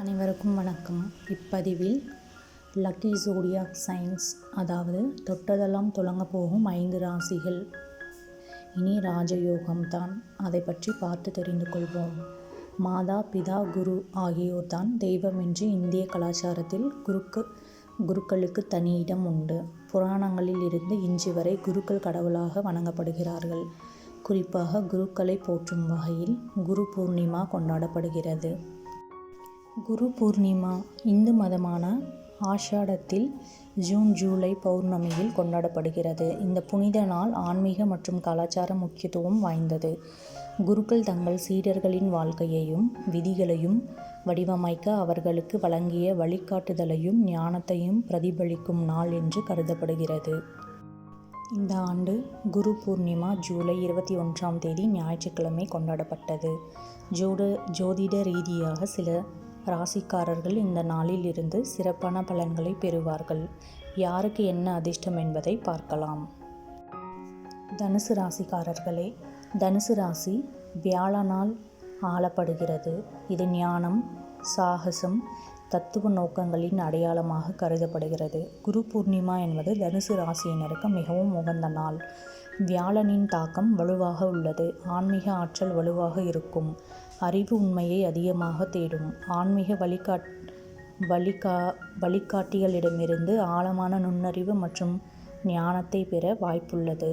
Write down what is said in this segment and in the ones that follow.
அனைவருக்கும் வணக்கம். இப்பதிவில் லக்கி ஜோடியா சைன்ஸ் அதாவது தொட்டதெல்லாம் தொடங்க போகும் ஐந்து ராசிகள். இனி ராஜயோகம்தான் அதை பற்றி பார்த்து தெரிந்து கொள்வோம். மாதா பிதா குரு ஆகியோர் தான் தெய்வம் என்று இந்திய கலாச்சாரத்தில் குருக்கு குருக்களுக்கு தனி இடம் உண்டு. புராணங்களில் இருந்து இன்று வரை குருக்கள் கடவுளாக வணங்கப்படுகிறார்கள். குறிப்பாக குருக்களை போற்றும் வகையில் குரு பூர்ணிமா கொண்டாடப்படுகிறது. குரு பூர்ணிமா இந்து மதமான ஆஷாடத்தில் ஜூன் ஜூலை பௌர்ணமியில் கொண்டாடப்படுகிறது. இந்த புனித நாள் ஆன்மீக மற்றும் கலாச்சார முக்கியத்துவம் வாய்ந்தது. குருக்கள் தங்கள் சீடர்களின் வாழ்க்கையையும் விதிகளையும் வடிவமைக்க அவர்களுக்கு வழங்கிய வழிகாட்டுதலையும் ஞானத்தையும் பிரதிபலிக்கும் நாள் என்று கருதப்படுகிறது. இந்த ஆண்டு குரு பூர்ணிமா ஜூலை இருபத்தி ஒன்றாம் தேதி ஞாயிற்றுக்கிழமை கொண்டாடப்பட்டது. ஜோட ஜோதிட ரீதியாக சில ராசிக்காரர்கள் இந்த நாளில் இருந்து சிறப்பான பலன்களை பெறுவார்கள். யாருக்கு என்ன அதிர்ஷ்டம் என்பதை பார்க்கலாம். தனுசு ராசிக்காரர்களே தனுசு ராசி வியாழனால் ஆளப்படுகிறது. இது ஞானம் சாகசம் தத்துவ நோக்கங்களின் அடையாளமாக கருதப்படுகிறது. குரு பூர்ணிமா என்பது தனுசு ராசியினருக்கு மிகவும் உகந்த நாள். வியாழனின் தாக்கம் வலுவாக உள்ளது. ஆன்மீக ஆற்றல் வலுவாக இருக்கும். அறிவு உண்மையை அதிகமாக தேடும். ஆன்மீக வழிகாட் வழிகா வழிகாட்டிகளிடமிருந்து ஆழமான நுண்ணறிவு மற்றும் ஞானத்தை பெற வாய்ப்புள்ளது.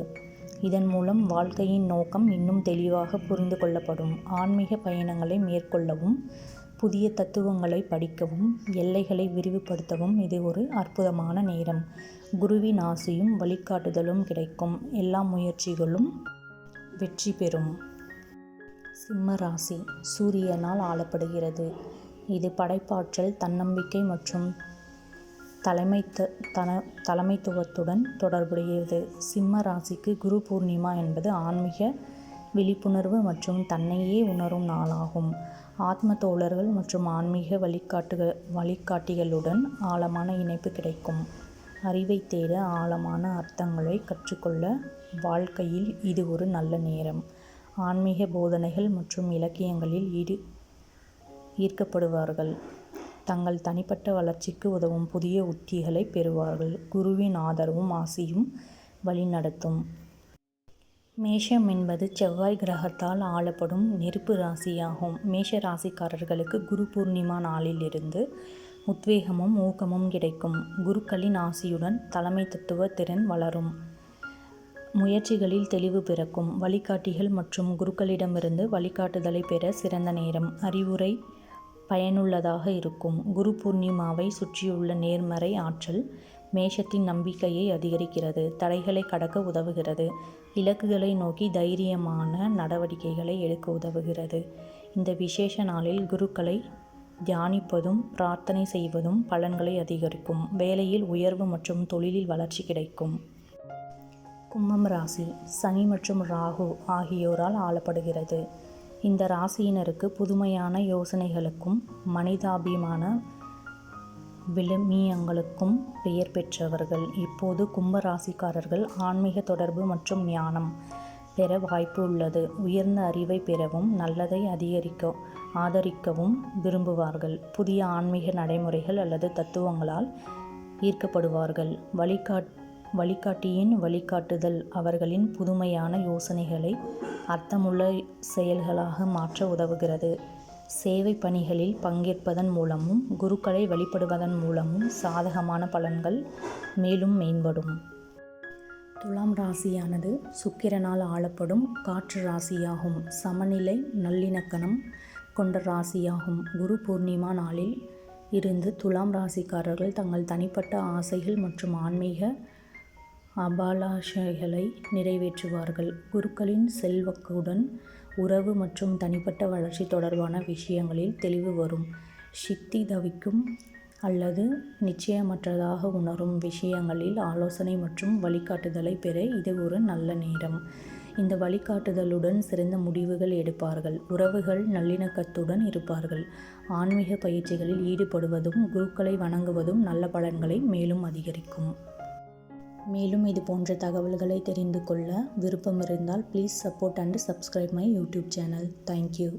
இதன் மூலம் வாழ்க்கையின் நோக்கம் இன்னும் தெளிவாக புரிந்து கொள்ளப்படும். ஆன்மீக பயணங்களை மேற்கொள்ளவும் புதிய தத்துவங்களை படிக்கவும் எல்லைகளை விரிவுபடுத்தவும் இது ஒரு அற்புதமான நேரம். குருவின் ஆசையும் வழிகாட்டுதலும் கிடைக்கும். எல்லா முயற்சிகளும் வெற்றி பெறும். சிம்ம ராசி சூரியனால் ஆளப்படுகிறது. இது படைப்பாற்றல் தன்னம்பிக்கை மற்றும் தலைமைத்த தன தலைமைத்துவத்துடன் தொடர்புடையது. சிம்ம ராசிக்கு குரு பூர்ணிமா என்பது ஆன்மீக விழிப்புணர்வு மற்றும் தன்னையே உணரும் நாளாகும். ஆத்ம தோழர்கள் மற்றும் ஆன்மீக வழிகாட்டுக வழிகாட்டிகளுடன் ஆழமான இணைப்பு கிடைக்கும். அறிவை தேட ஆழமான அர்த்தங்களை கற்றுக்கொள்ள வாழ்க்கையில் இது ஒரு நல்ல நேரம். ஆன்மீக போதனைகள் மற்றும் இலக்கியங்களில் ஈடு ஈர்க்கப்படுவார்கள். தங்கள் தனிப்பட்ட வளர்ச்சிக்கு உதவும் புதிய உத்திகளை பெறுவார்கள். குருவின் ஆதரவும் ஆசியும் வழிநடத்தும். மேஷம் என்பது செவ்வாய் கிரகத்தால் ஆளப்படும் நெருப்பு ராசியாகும். மேஷ ராசிக்காரர்களுக்கு குரு பூர்ணிமா நாளிலிருந்து உத்வேகமும் ஊக்கமும் கிடைக்கும். குருக்களின் ஆசியுடன் தலைமை தத்துவ திறன் வளரும். முயற்சிகளில் தெளிவு பிறக்கும். வழிகாட்டிகள் மற்றும் குருக்களிடமிருந்து வழிகாட்டுதலை பெற சிறந்த நேரம். அறிவுரை பயனுள்ளதாக இருக்கும். குரு பூர்ணிமாவை சுற்றியுள்ள நேர்மறை ஆற்றல் மேஷத்தின் நம்பிக்கையை அதிகரிக்கிறது. தடைகளை கடக்க உதவுகிறது. இலக்குகளை நோக்கி தைரியமான நடவடிக்கைகளை எடுக்க உதவுகிறது. இந்த விசேஷ நாளில் குருக்களை தியானிப்பதும் பிரார்த்தனை செய்வதும் பலன்களை அதிகரிக்கும். வேலையில் உயர்வு மற்றும் தொழிலில் வளர்ச்சி கிடைக்கும். கும்பம் ராசி சனி மற்றும் ராகு ஆகியோரால் ஆளப்படுகிறது. இந்த ராசியினருக்கு புதுமையான யோசனைகளுக்கும் மனிதாபிமான விழுமியங்களுக்கும் பெயர் பெற்றவர்கள். இப்போது கும்ப ராசிக்காரர்கள் ஆன்மீக தொடர்பு மற்றும் ஞானம் பெற வாய்ப்பு உள்ளது. உயர்ந்த அறிவை பெறவும் நல்லதை அதிகரிக்க ஆதரிக்கவும் விரும்புவார்கள். புதிய ஆன்மீக நடைமுறைகள் அல்லது தத்துவங்களால் ஈர்க்கப்படுவார்கள். வழிகாட் வழிகாட்டியின் வழிகாட்டுதல் அவர்களின் புதுமையான யோசனைகளை அர்த்தமுள்ள செயல்களாக மாற்ற உதவுகிறது. சேவை பணிகளில் பங்கேற்பதன் மூலமும் குருக்களை வழிபடுவதன் மூலமும் சாதகமான பலன்கள் மேலும் மேம்படும். துலாம் ராசியானது சுக்கிரனால் ஆளப்படும் காற்று ராசியாகும். சமநிலை நல்லிணக்கணம் கொண்ட ராசியாகும். குரு பூர்ணிமா நாளில் இருந்து துலாம் ராசிக்காரர்கள் தங்கள் தனிப்பட்ட ஆசைகள் மற்றும் ஆன்மீக அபாலாஷைகளை நிறைவேற்றுவார்கள். குருக்களின் செல்வக்குடன் உறவு மற்றும் தனிப்பட்ட வளர்ச்சி தொடர்பான விஷயங்களில் தெளிவு வரும். சித்தி தவிக்கும் அல்லது நிச்சயமற்றதாக உணரும் விஷயங்களில் ஆலோசனை மற்றும் வழிகாட்டுதலை பெற இது ஒரு நல்ல நேரம். இந்த வழிகாட்டுதலுடன் சிறந்த முடிவுகள் எடுப்பார்கள். உறவுகள் நல்லிணக்கத்துடன் இருப்பார்கள். ஆன்மீக பயிற்சிகளில் ஈடுபடுவதும் குருக்களை வணங்குவதும் நல்ல பலன்களை மேலும் அதிகரிக்கும். மேலும் இது போன்ற தகவல்களை தெரிந்து கொள்ள விருப்பம் இருந்தால் please support and subscribe my YouTube channel thank you